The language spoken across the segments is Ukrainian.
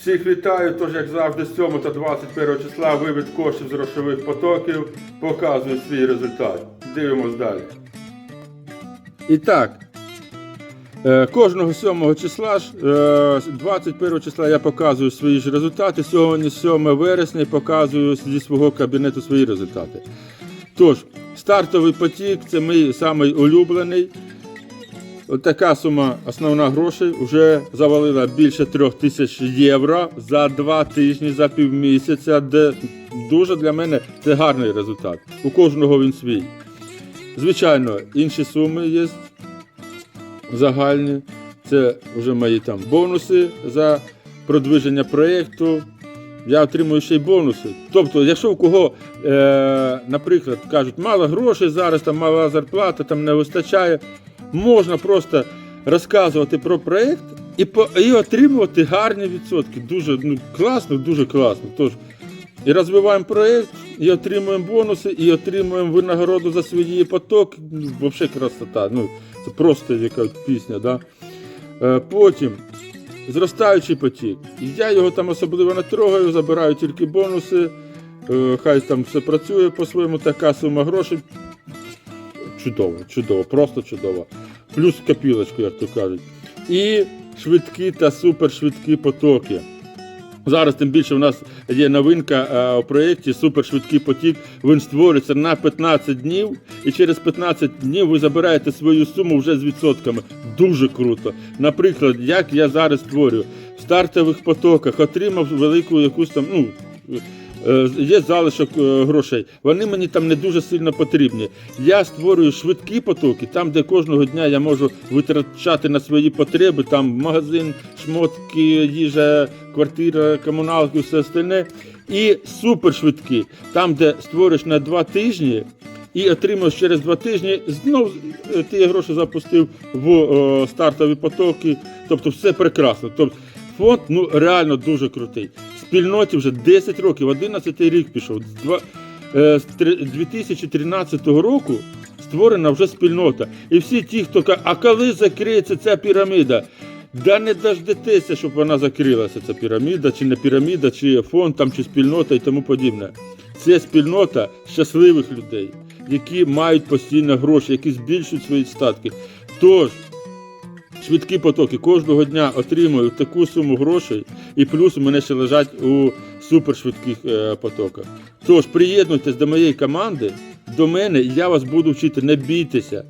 Всіх вітаю, тож як завжди, з 7 та 21 числа вивід коштів з грошових потоків показує свій результат. Дивимось далі. І так, е, кожного 7 числа е, 21 числа я показую свої ж результати. Сьогодні 7 вересня показую зі свого кабінету свої результати. Тож, стартовий потік це мій самий улюблений. Така сума основна грошей вже завалила більше трьох тисяч євро за два тижні, за півмісяця, де дуже для мене це гарний результат. У кожного він свій. Звичайно, інші суми є загальні. Це вже мої там бонуси за продвиження проєкту. Я отримую ще й бонуси. Тобто, якщо у кого, е, наприклад, кажуть, мало грошей зараз, там мала зарплата, там не вистачає, можна просто розказувати про проєкт і, і отримувати гарні відсотки. Дуже ну, класно, дуже класно. Тож, і розвиваємо проєкт, і отримуємо бонуси, і отримуємо винагороду за свої потоки. Ну, Взагалі красота. Ну, це просто яка пісня. Да? Е, потім зростаючий потік. Я його там особливо не трогаю, забираю тільки бонуси. Е, Хай там все працює по-своєму, така сума грошей. Чудово, чудово, просто чудово. Плюс копілочку, як то кажуть. І швидкі та супершвидкі потоки. Зараз тим більше у нас є новинка е, у проєкті Супершвидкий потік. Він створюється на 15 днів, і через 15 днів ви забираєте свою суму вже з відсотками. Дуже круто. Наприклад, як я зараз створюю в стартових потоках, отримав велику якусь там, ну. Е, Є залишок е, грошей, вони мені там не дуже сильно потрібні. Я створюю швидкі потоки, там, де кожного дня я можу витрачати на свої потреби, там магазин, шмотки, їжа, квартира, комуналки, все остальне. І супершвидкі, там, де створюєш на два тижні і отримуєш через два тижні, знов е, ти гроші запустив в е, стартові потоки. Тобто все прекрасно. Тобто фонд ну, реально дуже крутий. Спільноті вже 10 років, 11 рік пішов. Е, З три- 2013 року створена вже спільнота. І всі ті, хто каже, а коли закриється ця піраміда? Да не дождетеся, щоб вона закрилася, ця піраміда, чи не піраміда, чи фонд, там, чи спільнота і тому подібне. Це спільнота щасливих людей, які мають постійно гроші, які збільшують свої статки. Тож, швидкі потоки кожного дня отримую таку суму грошей, і плюс у мене ще лежать у супершвидких е, потоках. Тож приєднуйтесь до моєї команди, до мене, і я вас буду вчити, не бійтеся.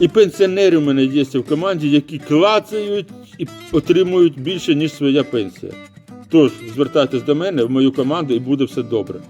І пенсіонери у мене є в команді, які клацають і отримують більше, ніж своя пенсія. Тож звертайтесь до мене в мою команду і буде все добре.